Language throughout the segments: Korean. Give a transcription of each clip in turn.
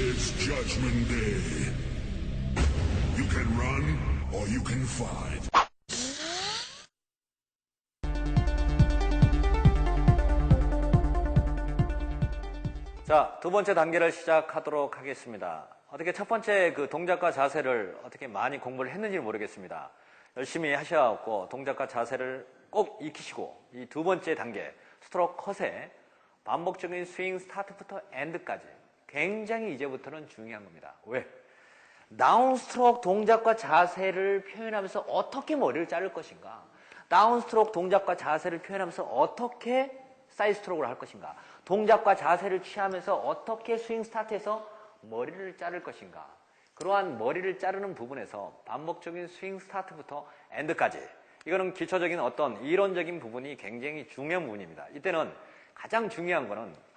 It's Judgment Day. You can run or you can fight. 자, 두 번째 단계를 시작하도록 하겠습니다. 어떻게 첫 번째 그 동작과 자세를 어떻게 많이 공부를 했는지 모르겠습니다. 열심히 하셔갖고 동작과 자세를 꼭 익히시고 이 두 번째 단계 스트로크 컷의 반복적인 스윙 스타트부터 엔드까지 굉장히 이제부터는 중요한 겁니다. 왜? 다운 스트로크 동작과 자세를 표현하면서 어떻게 머리를 자를 것인가? 다운 스트로크 동작과 자세를 표현하면서 어떻게 사이드 스트로크를 할 것인가? 동작과 자세를 취하면서 어떻게 스윙 스타트에서 머리를 자를 것인가? 그러한 머리를 자르는 부분에서 반복적인 스윙 스타트부터 엔드까지 이거는 기초적인 어떤 이론적인 부분이 굉장히 중요한 부분입니다. 이때는 가장 중요한 거는 아,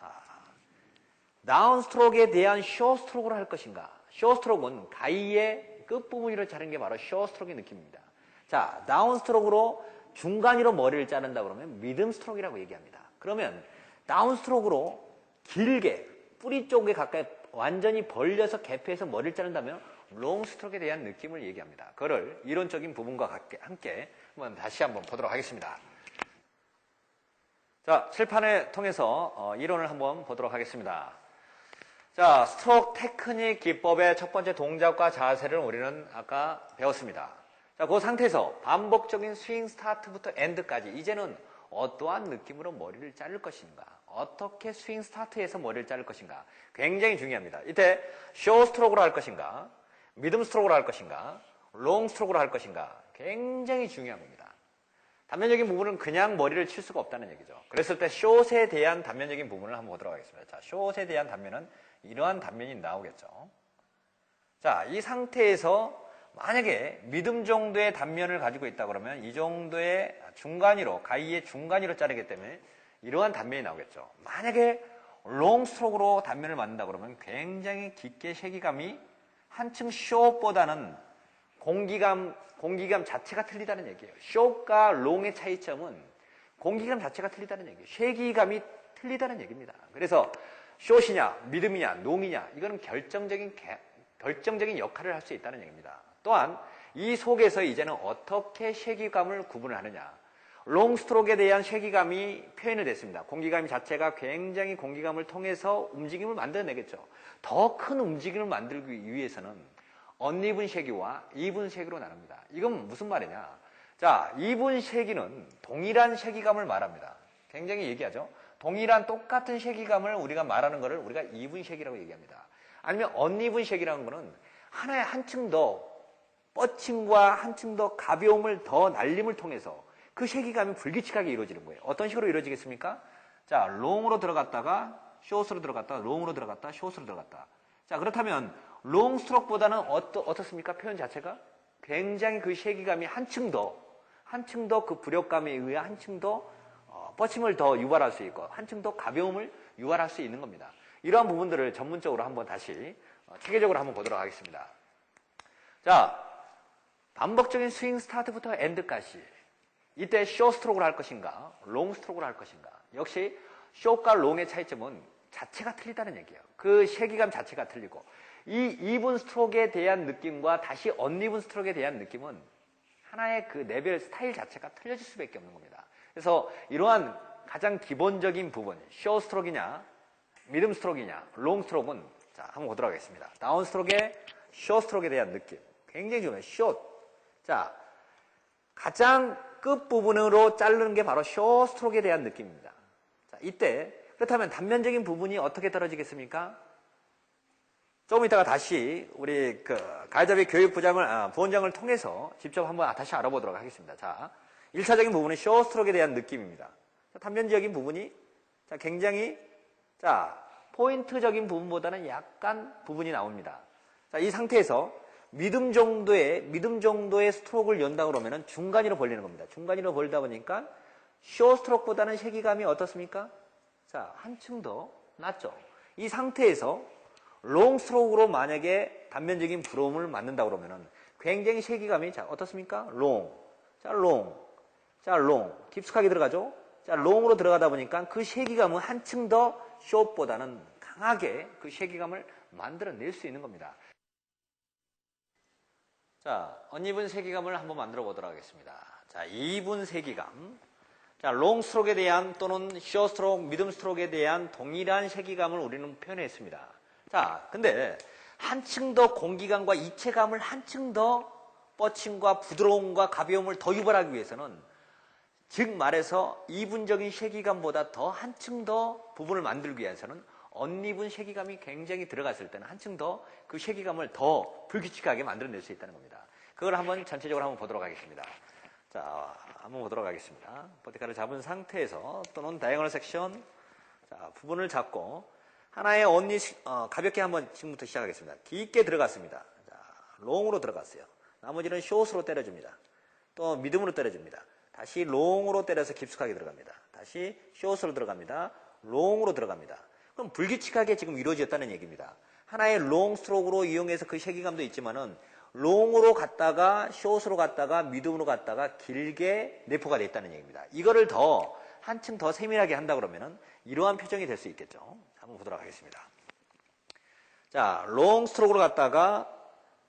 다운 스트로크에 대한 쇼 스트로크를 할 것인가? 쇼 스트로크는 가이의 끝부분으로 자른 게 바로 쇼 스트로크의 느낌입니다. 자, 다운 스트로크로 중간으로 머리를 자른다 그러면 미듬 스트로크라고 얘기합니다. 그러면 다운 스트로크로 길게 뿌리 쪽에 가까이 완전히 벌려서 개폐해서 머리를 자른다면 롱 스트로크에 대한 느낌을 얘기합니다. 그거를 이론적인 부분과 함께 한번 다시 한번 보도록 하겠습니다. 자, 칠판을 통해서 어, 이론을 한번 보도록 하겠습니다. 자, 스트로크 테크닉 기법의 첫 번째 동작과 자세를 우리는 아까 배웠습니다. 자, 그 상태에서 반복적인 스윙 스타트부터 엔드까지 이제는 어떠한 느낌으로 머리를 자를 것인가? 어떻게 스윙 스타트에서 머리를 자를 것인가? 굉장히 중요합니다. 이때 쇼 스트로크로 할 것인가? 미듬 스트로크로 할 것인가? 롱 스트로크로 할 것인가? 굉장히 중요한 겁니다. 단면적인 부분은 그냥 머리를 칠 수가 없다는 얘기죠. 그랬을 때 숏에 대한 단면적인 부분을 한번 보도록 하겠습니다. 자, 숏에 대한 단면은 이러한 단면이 나오겠죠. 자, 이 상태에서 만약에 믿음 정도의 단면을 가지고 있다 그러면 이 정도의 중간위로, 가이의 중간위로 자르기 때문에 이러한 단면이 나오겠죠. 만약에 롱 스트로크로 단면을 만든다 그러면 굉장히 깊게 세기감이 한층 숏보다는 공기감, 공기감 자체가 틀리다는 얘기예요. 숏과 롱의 차이점은 공기감 자체가 틀리다는 얘기예요. 쉐기감이 틀리다는 얘기입니다. 그래서 숏이냐, 믿음이냐, 농이냐, 이거는 결정적인, 결정적인 역할을 할 수 있다는 얘기입니다. 또한 이 속에서 이제는 어떻게 쉐기감을 구분을 하느냐. 롱스트로크에 대한 쉐기감이 표현이 됐습니다. 공기감 자체가 굉장히 공기감을 통해서 움직임을 만들어내겠죠. 더 큰 움직임을 만들기 위해서는 언이분 쉐기와 이분 쉐기로 나눕니다. 이건 무슨 말이냐? 자, 이분 쉐기는 동일한 쉐기감을 말합니다. 굉장히 얘기하죠. 동일한 똑같은 쉐기감을 우리가 말하는 것을 우리가 이분 쉐기라고 얘기합니다. 아니면 언이분 쉐기라는 것은 하나의 한층 더 뻗침과 한층 더 가벼움을 더 날림을 통해서 그 쉐기감이 불규칙하게 이루어지는 거예요. 어떤 식으로 이루어지겠습니까? 자, 롱으로 들어갔다가 숏으로 들어갔다, 롱으로 들어갔다, 숏으로 들어갔다. 자, 그렇다면 롱 스트로크보다는 어떠, 어떻습니까? 표현 자체가 굉장히 그 쉐기감이 한층 더, 한층 더 그 부력감에 의해 한층 더 어, 뻗침을 더 유발할 수 있고 한층 더 가벼움을 유발할 수 있는 겁니다. 이러한 부분들을 전문적으로 한번 다시 어, 체계적으로 한번 보도록 하겠습니다. 자, 반복적인 스윙 스타트부터 엔드까지 이때 쇼 스트로크를 할 것인가, 롱 스트로크를 할 것인가. 역시 쇼과 롱의 차이점은 자체가 틀리다는 얘기예요. 그 쉐기감 자체가 틀리고 이 이분 스트로크에 대한 느낌과 다시 언이분 스트로크에 대한 느낌은 하나의 그 레벨 스타일 자체가 틀려질 수밖에 없는 겁니다. 그래서 이러한 가장 기본적인 부분, 쇼 스트로크냐, 미듬 스트로크냐, 롱 스트로크는 자 한번 보도록 하겠습니다. 다운 스트로크의 쇼 스트로크에 대한 느낌 굉장히 중요해요. 쇼. 자 가장 끝 부분으로 자르는 게 바로 쇼 스트로크에 대한 느낌입니다. 자 이때 그렇다면 단면적인 부분이 어떻게 떨어지겠습니까? 조금 이따가 다시 우리 그 가이드비 교육부장을 아, 부원장을 통해서 직접 한번 다시 알아보도록 하겠습니다. 자, 1차적인 부분은 쇼 스트로크에 대한 느낌입니다. 자, 단면적인 부분이 자, 굉장히 자, 포인트적인 부분보다는 약간 부분이 나옵니다. 자, 이 상태에서 믿음 정도의 믿음 정도의 스트로크를 연다 그러면은 중간으로 벌리는 겁니다. 중간으로 벌다 보니까 쇼 스트로크보다는 세기감이 어떻습니까? 자, 한층 더 낮죠. 이 상태에서 롱 스트로크로 만약에 단면적인 브롬을 맞는다 그러면은 굉장히 세기감이 자, 어떻습니까? 롱. 자, 롱. 자, 롱. 깊숙하게 들어가죠? 자, 롱으로 들어가다 보니까 그 세기감은 한층 더 숏보다는 강하게 그 세기감을 만들어낼 수 있는 겁니다. 자, 언입은 세기감을 한번 만들어 보도록 하겠습니다. 자, 2분 세기감. 자, 롱 스트로크에 대한 또는 쇼 스트로크, 미듬 스트로크에 대한 동일한 세기감을 우리는 표현했습니다. 자, 근데 한층 더 공기감과 이체감을 한층 더 뻗침과 부드러움과 가벼움을 더 유발하기 위해서는 즉 말해서 이분적인 세기감보다 더 한층 더 부분을 만들기 위해서는 언입은 세기감이 굉장히 들어갔을 때는 한층 더 그 세기감을 더 불규칙하게 만들어낼 수 있다는 겁니다. 그걸 한번 전체적으로 한번 보도록 하겠습니다. 자, 한번 보도록 하겠습니다. 버티칼을 잡은 상태에서 또는 다이어널 섹션 자, 부분을 잡고 하나의 언니 어, 가볍게 한번 지금부터 시작하겠습니다. 깊게 들어갔습니다. 자, 롱으로 들어갔어요. 나머지는 숏으로 때려줍니다. 또 미듬으로 때려줍니다. 다시 롱으로 때려서 깊숙하게 들어갑니다. 다시 숏으로 들어갑니다. 롱으로 들어갑니다. 그럼 불규칙하게 지금 이루어졌다는 얘기입니다. 하나의 롱 스트로크로 이용해서 그 세기감도 있지만은 롱으로 갔다가 숏으로 갔다가 미듬으로 갔다가 길게 내포가 됐다는 얘기입니다. 이거를 더 한층 더 세밀하게 한다 그러면은 이러한 표정이 될 수 있겠죠. 한번 보도록 하겠습니다. 자, 롱 스트로크로 갔다가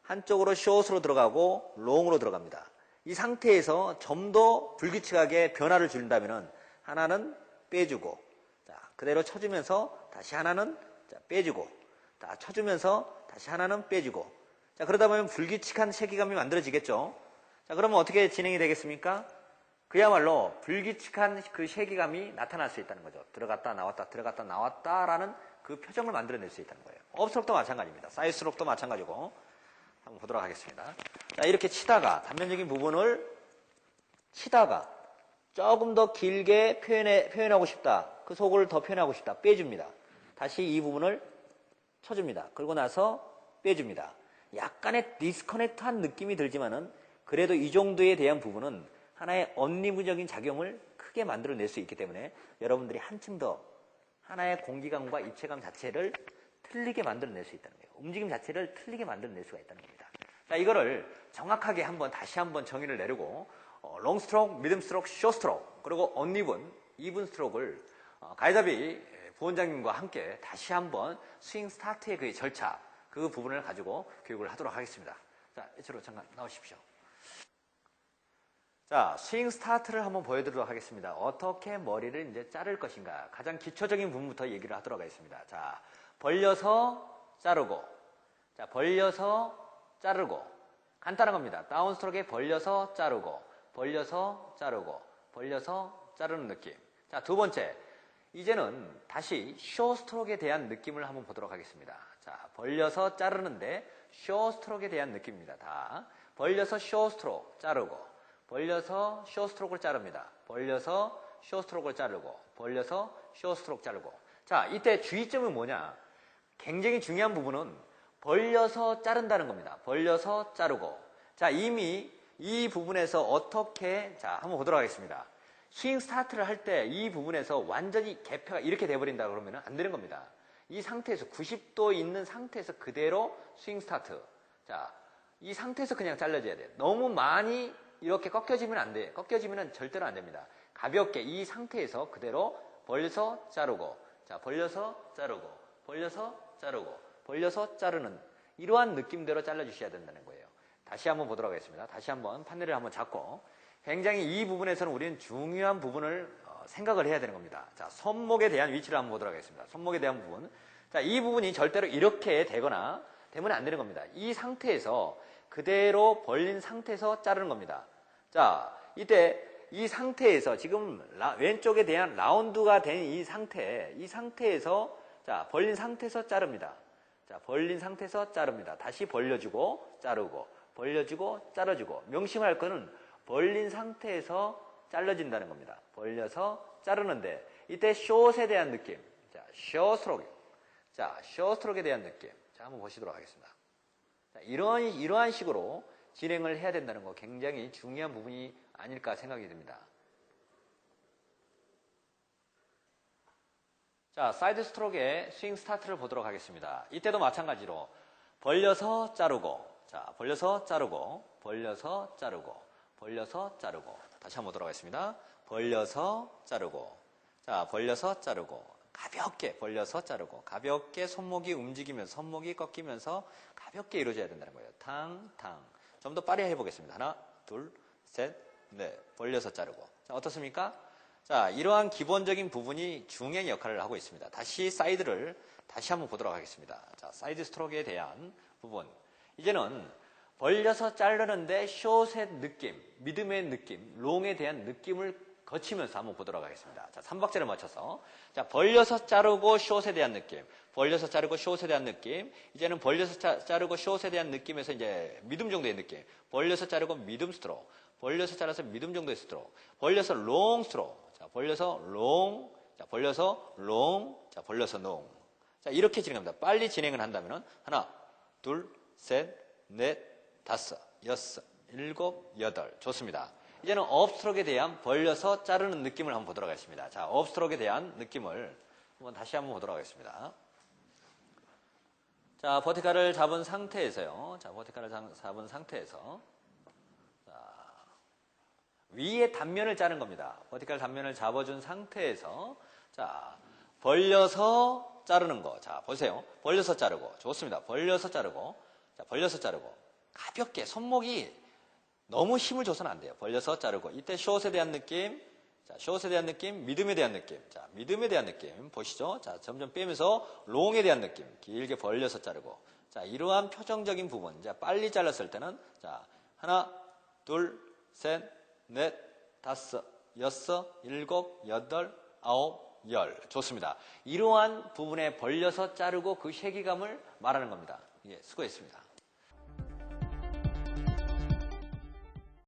한쪽으로 숏으로 들어가고 롱으로 들어갑니다. 이 상태에서 좀 더 불규칙하게 변화를 준다면은 하나는 빼주고 자, 그대로 쳐주면서 다시 하나는 자, 빼주고 자, 쳐주면서 다시 하나는 빼주고 자, 그러다 보면 불규칙한 세기감이 만들어지겠죠. 자, 그러면 어떻게 진행이 되겠습니까? 그야말로 불규칙한 그 세기감이 나타날 수 있다는 거죠. 들어갔다 나왔다 들어갔다 나왔다라는 그 표정을 만들어낼 수 있다는 거예요. 업스럽도 마찬가지입니다. 사이스롭도 마찬가지고 한번 보도록 하겠습니다. 자, 이렇게 치다가 단면적인 부분을 치다가 조금 더 길게 표현해, 표현하고 싶다. 그 속을 더 표현하고 싶다. 빼줍니다. 다시 이 부분을 쳐줍니다. 그러고 나서 빼줍니다. 약간의 디스커넥트한 느낌이 들지만은 그래도 이 정도에 대한 부분은 하나의 언리무적인 작용을 크게 만들어낼 수 있기 때문에 여러분들이 한층 더 하나의 공기감과 입체감 자체를 틀리게 만들어낼 수 있다는 거예요. 움직임 자체를 틀리게 만들어낼 수가 있다는 겁니다. 자, 이거를 정확하게 한번 다시 한번 정의를 내리고 어, 롱 스트로크, 미듬 스트로크, 쇼 스트로크 그리고 언리븐, 이분 스트로크를 어, 가이다비 부원장님과 함께 다시 한번 스윙 스타트의 그 절차 그 부분을 가지고 교육을 하도록 하겠습니다. 자, 이쪽으로 잠깐 나오십시오. 자, 스윙 스타트를 한번 보여드리도록 하겠습니다. 어떻게 머리를 이제 자를 것인가. 가장 기초적인 부분부터 얘기를 하도록 하겠습니다. 자, 벌려서 자르고, 자, 벌려서 자르고. 간단한 겁니다. 다운 스트로크에 벌려서 자르고, 벌려서 자르고, 벌려서 자르는 느낌. 자, 두 번째. 이제는 다시 쇼 스트로크에 대한 느낌을 한번 보도록 하겠습니다. 자, 벌려서 자르는데 쇼 스트로크에 대한 느낌입니다. 다. 벌려서 쇼 스트로크 자르고, 벌려서 쇼 스트로크를 자릅니다. 벌려서 쇼 스트로크를 자르고, 벌려서 쇼 스트로크 자르고. 자, 이때 주의점은 뭐냐? 굉장히 중요한 부분은 벌려서 자른다는 겁니다. 벌려서 자르고. 자, 이미 이 부분에서 어떻게, 자, 한번 보도록 하겠습니다. 스윙 스타트를 할 때 이 부분에서 완전히 개폐가 이렇게 돼버린다 그러면 안 되는 겁니다. 이 상태에서 90도 있는 상태에서 그대로 스윙 스타트. 자, 이 상태에서 그냥 잘라줘야 돼요. 너무 많이 이렇게 꺾여지면 안 돼. 꺾여지면 절대로 안 됩니다. 가볍게 이 상태에서 그대로 벌려서 자르고, 자, 벌려서 자르고, 벌려서 자르고, 벌려서 자르는 이러한 느낌대로 잘라주셔야 된다는 거예요. 다시 한번 보도록 하겠습니다. 다시 한번 판넬을 한번 잡고 굉장히 이 부분에서는 우리는 중요한 부분을 어, 생각을 해야 되는 겁니다. 자, 손목에 대한 위치를 한번 보도록 하겠습니다. 손목에 대한 부분. 자, 이 부분이 절대로 이렇게 되거나 되면 안 되는 겁니다. 이 상태에서 그대로 벌린 상태에서 자르는 겁니다. 자, 이때 이 상태에서 지금 라- 왼쪽에 대한 라운드가 된 이 상태, 이 상태에서 자, 벌린 상태에서 자릅니다. 자, 벌린 상태에서 자릅니다. 다시 벌려주고 자르고 벌려주고 자르주고 명심할 거는 벌린 상태에서 잘라진다는 겁니다. 벌려서 자르는데 이때 숏에 대한 느낌. 자, 숏 스트로크. 자, 숏 스트로크에 대한 느낌. 자, 한번 보시도록 하겠습니다. 자, 이러한, 이러한 식으로 진행을 해야 된다는 거 굉장히 중요한 부분이 아닐까 생각이 듭니다. 자, 사이드 스트로크의 스윙 스타트를 보도록 하겠습니다. 이때도 마찬가지로 벌려서 자르고, 자, 벌려서 자르고, 벌려서 자르고, 벌려서 자르고. 다시 한번 보도록 하겠습니다. 벌려서 자르고, 자, 벌려서 자르고. 가볍게 벌려서 자르고 가볍게 손목이 움직이면서 손목이 꺾이면서 가볍게 이루어져야 된다는 거예요. 탕, 탕. 좀 더 빠르게 해보겠습니다. 하나, 둘, 셋, 넷. 벌려서 자르고. 자, 어떻습니까? 자, 이러한 기본적인 부분이 중의 역할을 하고 있습니다. 다시 사이드를 다시 한번 보도록 하겠습니다. 자, 사이드 스트로크에 대한 부분. 이제는 벌려서 자르는데 숏의 느낌, 미듬의 느낌, 롱에 대한 느낌을 거치면서 한번 보도록 하겠습니다. 자, 3박자를 맞춰서. 자, 벌려서 자르고 숏에 대한 느낌. 벌려서 자르고 숏에 대한 느낌. 이제는 벌려서 자, 자르고 숏에 대한 느낌에서 이제 미듬 정도의 느낌. 벌려서 자르고 미듬 스트로크. 벌려서 자라서 미듬 정도의 스트로크. 벌려서 롱 스트로크. 자, 벌려서 롱. 자, 벌려서 롱. 자, 벌려서 롱. 자, 이렇게 진행합니다. 빨리 진행을 한다면은 하나, 둘, 셋, 넷, 다섯, 여섯, 일곱, 여덟. 좋습니다. 이제는 업스트로크에 대한 벌려서 자르는 느낌을 한번 보도록 하겠습니다. 자, 업스트로크에 대한 느낌을 한번 다시 한번 보도록 하겠습니다. 자, 버티칼을 잡은 상태에서요. 자, 버티칼을 잡- 잡은 상태에서 자, 위에 단면을 자른 겁니다. 버티칼 단면을 잡아준 상태에서 자, 벌려서 자르는 거. 자, 보세요. 벌려서 자르고. 좋습니다. 벌려서 자르고. 자, 벌려서 자르고. 가볍게 손목이 너무 힘을 줘서는 안 돼요. 벌려서 자르고. 이때 숏에 대한 느낌. 자, 숏에 대한 느낌, 믿음에 대한 느낌. 자, 믿음에 대한 느낌. 보시죠. 자, 점점 빼면서 롱에 대한 느낌. 길게 벌려서 자르고. 자, 이러한 표정적인 부분. 자, 빨리 잘랐을 때는 자, 하나, 둘, 셋, 넷, 다섯, 여섯, 일곱, 여덟, 아홉, 열. 좋습니다. 이러한 부분에 벌려서 자르고 그 쉐기감을 말하는 겁니다. 예, 수고했습니다.